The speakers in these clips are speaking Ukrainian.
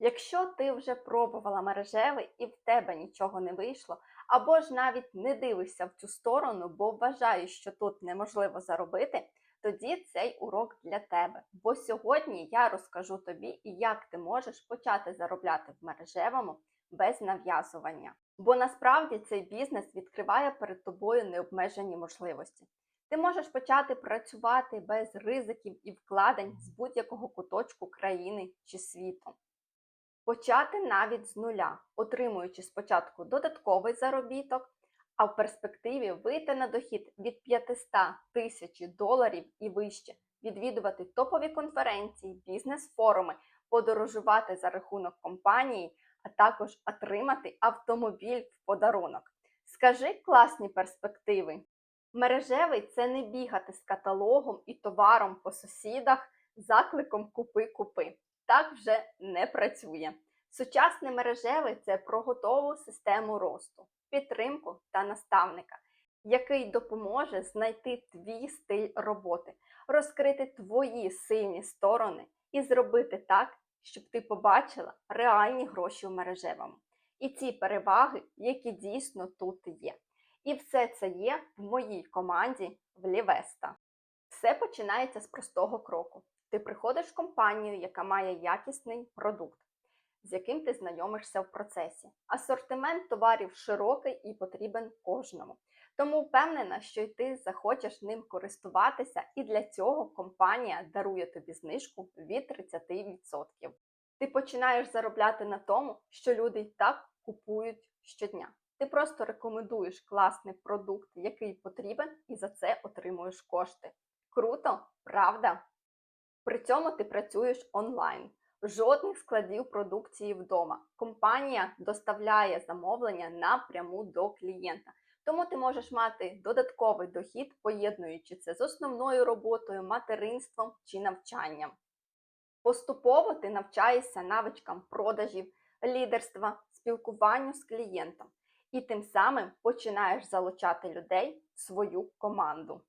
Якщо ти вже пробувала мережевий і в тебе нічого не вийшло, або ж навіть не дивишся в цю сторону, бо вважаєш, що тут неможливо заробити, тоді цей урок для тебе. Бо сьогодні я розкажу тобі, як ти можеш почати заробляти в мережевому без нав'язування. Бо насправді цей бізнес відкриває перед тобою необмежені можливості. Ти можеш почати працювати без ризиків і вкладень з будь-якого куточку країни чи світу. Почати навіть з нуля, отримуючи спочатку додатковий заробіток, а в перспективі вийти на дохід від 500 тисяч доларів і вище, відвідувати топові конференції, бізнес-форуми, подорожувати за рахунок компанії, а також отримати автомобіль в подарунок. Скажи класні перспективи. Мережевий це не бігати з каталогом і товаром по сусідах, закликом купи-купи. Так вже не працює. Сучасний мережевий це про готову систему росту, підтримку та наставника, який допоможе знайти твій стиль роботи, розкрити твої сильні сторони і зробити так, щоб ти побачила реальні гроші в мережевому. І ці переваги, які дійсно тут є. І все це є в моїй команді в Лівеста. Все починається з простого кроку. Ти приходиш в компанію, яка має якісний продукт, з яким ти знайомишся в процесі. Асортимент товарів широкий і потрібен кожному. Тому впевнена, що й ти захочеш ним користуватися, і для цього компанія дарує тобі знижку від 30%. Ти починаєш заробляти на тому, що люди й так купують щодня. Ти просто рекомендуєш класний продукт, який потрібен, і за це отримуєш кошти. Круто, правда? При цьому ти працюєш онлайн. Жодних складів продукції вдома. Компанія доставляє замовлення напряму до клієнта. Тому ти можеш мати додатковий дохід, поєднуючи це з основною роботою, материнством чи навчанням. Поступово ти навчаєшся навичкам продажів, лідерства, спілкуванню з клієнтом і тим самим починаєш залучати людей в свою команду.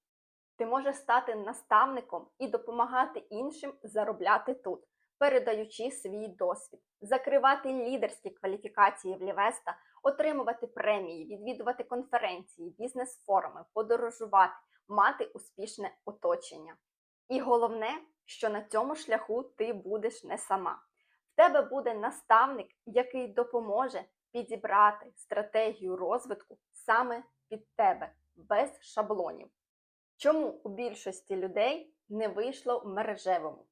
Ти можеш стати наставником і допомагати іншим заробляти тут, передаючи свій досвід, закривати лідерські кваліфікації в Лівеста, отримувати премії, відвідувати конференції, бізнес-форуми, подорожувати, мати успішне оточення. І головне, що на цьому шляху ти будеш не сама. В тебе буде наставник, який допоможе підібрати стратегію розвитку саме під тебе, без шаблонів. Чому у більшості людей не вийшло в мережевому?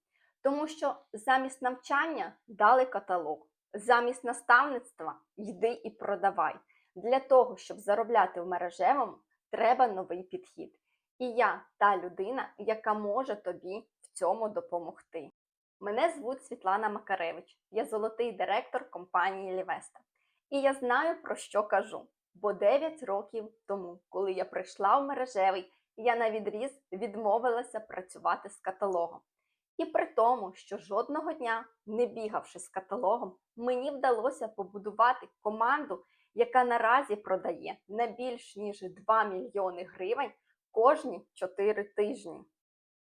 Тому що замість навчання дали каталог, замість наставництва йди і продавай. Для того, щоб заробляти в мережевому, треба новий підхід. І я та людина, яка може тобі в цьому допомогти. Мене звуть Світлана Макаревич, я золотий директор компанії Лівеста. І я знаю, про що кажу. Бо 9 років тому, коли я прийшла в мережевий, я на відріз відмовилася працювати з каталогом. І при тому, що жодного дня, не бігавши з каталогом, мені вдалося побудувати команду, яка наразі продає на більш ніж 2 мільйони гривень кожні 4 тижні.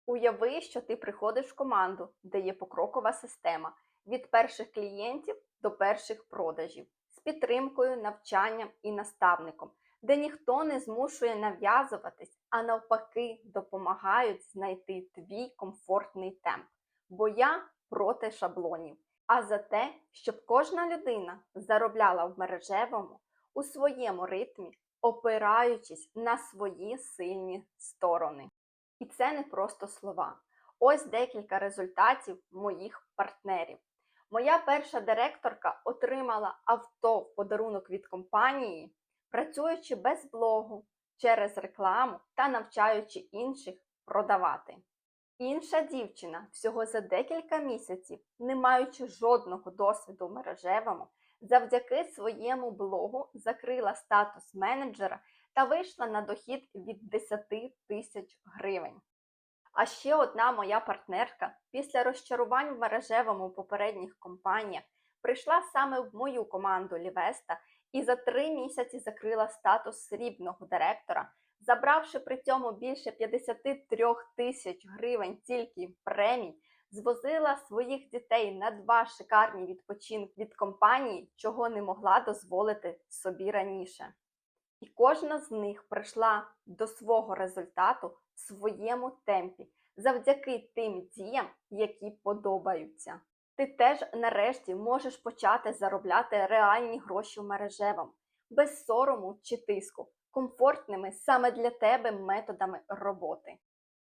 Уяви, що ти приходиш в команду, де є покрокова система від перших клієнтів до перших продажів з підтримкою, навчанням і наставником, де ніхто не змушує нав'язуватись, а навпаки, допомагають знайти твій комфортний темп. Бо я проти шаблонів, а за те, щоб кожна людина заробляла в мережевому у своєму ритмі, опираючись на свої сильні сторони. І це не просто слова. Ось декілька результатів моїх партнерів. Моя перша директорка отримала авто в подарунок від компанії, працюючи без блогу, через рекламу та навчаючи інших продавати. Інша дівчина всього за декілька місяців, не маючи жодного досвіду в мережевому, завдяки своєму блогу закрила статус менеджера та вийшла на дохід від 10 тисяч гривень. А ще одна моя партнерка після розчарувань в мережевому попередніх компаніях прийшла саме в мою команду Лівеста і за три місяці закрила статус срібного директора, забравши при цьому більше 53 тисяч гривень тільки премій звозила своїх дітей на два шикарні відпочинки від компанії, чого не могла дозволити собі раніше. І кожна з них прийшла до свого результату в своєму темпі завдяки тим діям, які подобаються. Ти теж нарешті можеш почати заробляти реальні гроші в мережевому, без сорому чи тиску, комфортними саме для тебе методами роботи.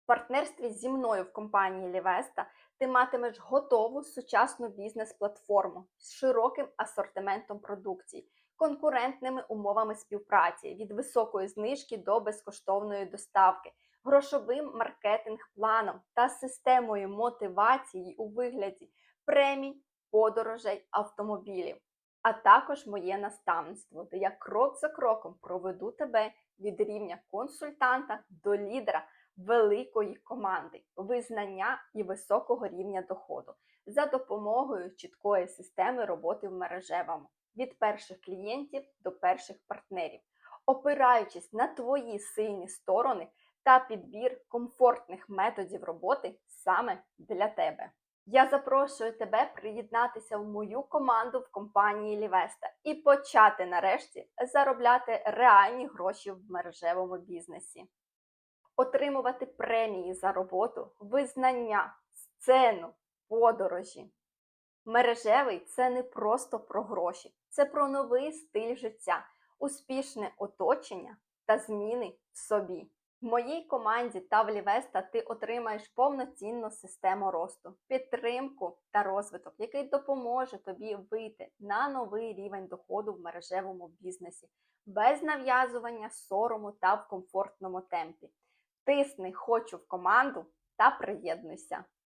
В партнерстві зі мною в компанії Лівеста ти матимеш готову сучасну бізнес-платформу з широким асортиментом продукцій, конкурентними умовами співпраці від високої знижки до безкоштовної доставки, грошовим маркетинг-планом та системою мотивації у вигляді премій, подорожей, автомобілів, а також моє наставництво, де я крок за кроком проведу тебе від рівня консультанта до лідера великої команди, визнання і високого рівня доходу за допомогою чіткої системи роботи в мережевому від перших клієнтів до перших партнерів, опираючись на твої сильні сторони та підбір комфортних методів роботи саме для тебе. Я запрошую тебе приєднатися в мою команду в компанії Лівеста і почати нарешті заробляти реальні гроші в мережевому бізнесі, отримувати премії за роботу, визнання, сцену, подорожі. Мережевий це не просто про гроші, це про новий стиль життя, успішне оточення та зміни в собі. В моїй команді та в Лівеста ти отримаєш повноцінну систему росту, підтримку та розвиток, який допоможе тобі вийти на новий рівень доходу в мережевому бізнесі без нав'язування, сорому та в комфортному темпі. Тисни хочу в команду та приєднуйся.